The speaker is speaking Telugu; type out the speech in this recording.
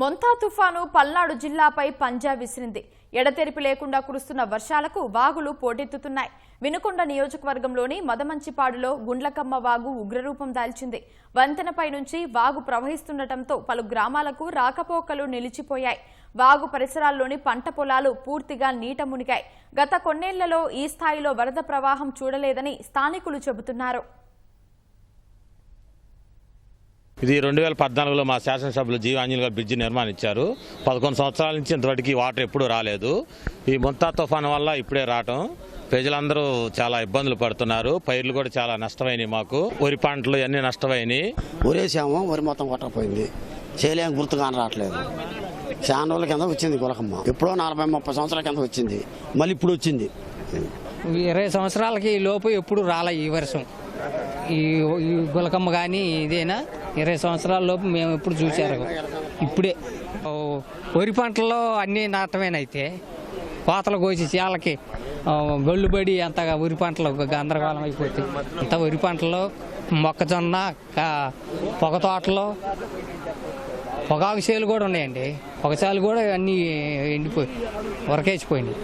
మొంతా తుఫాను పల్నాడు జిల్లాపై పంజా విసిరింది. ఎడతెరిపి లేకుండా కురుస్తున్న వర్షాలకు వాగులు పోటెత్తుతున్నాయి. వినుకొండ నియోజకవర్గంలోని మదమంచిపాడులో గుండ్లకమ్మ వాగు ఉగ్రరూపం దాల్చింది. వంతెనపై నుంచి వాగు ప్రవహిస్తుండటంతో పలు గ్రామాలకు రాకపోకలు నిలిచిపోయాయి. వాగు పరిసరాల్లోని పంట పొలాలు పూర్తిగా నీట మునిగాయి. గత కొన్నేళ్ళలో ఈ స్థాయిలో వరద ప్రవాహం చూడలేదని స్థానికులు చెబుతున్నారు. ఇది రెండు వేల పద్నాలుగులో మా శాసనసభ్యులు జీవాంజలి గారు బ్రిడ్జి నిర్మాణించారు. పదకొండు సంవత్సరాల నుంచి ఇంతవరకు వాటర్ ఎప్పుడూ రాలేదు. ఈ ముంతా తుఫాను వల్ల ఇప్పుడే రావటం. ప్రజలందరూ చాలా ఇబ్బందులు పడుతున్నారు. పైర్లు కూడా చాలా నష్టమైనవి మాకు. వరి పంటలు అన్ని నష్టమైనవి. ఊరేసాము వరి మొత్తం కొట్టకపోయింది. చేయలేం గుర్తు కాని రావట్లేదు. చాలా రోజుల కింద వచ్చింది గులకమ్మ ఎప్పుడో నలభై ముప్పై సంవత్సరాల కింద వచ్చింది. మళ్ళీ ఇప్పుడు వచ్చింది. ఇరవై సంవత్సరాలకి ఈ లోపు ఎప్పుడు రాలే ఈ వర్షం. ఈ గులకమ్మ కానీ ఇదేనా? ఇరవై సంవత్సరాల లోపు మేము ఎప్పుడు చూసారు ఇప్పుడే. వరి పంటలో అన్నీ నాటమేనైతే. కోతలు కోసి చేలకి గొళ్ళు పడి అంతగా వరి పంటలు గందరగోళం అయిపోతుంది అంత వరి పంటలో మొక్కజొన్న కా- పొగ తోటలో పొగాకు చేలు కూడా ఉన్నాయండి. పొగచాలు కూడా అన్నీ ఎండిపోయి ఉరకేసిపోయినాయి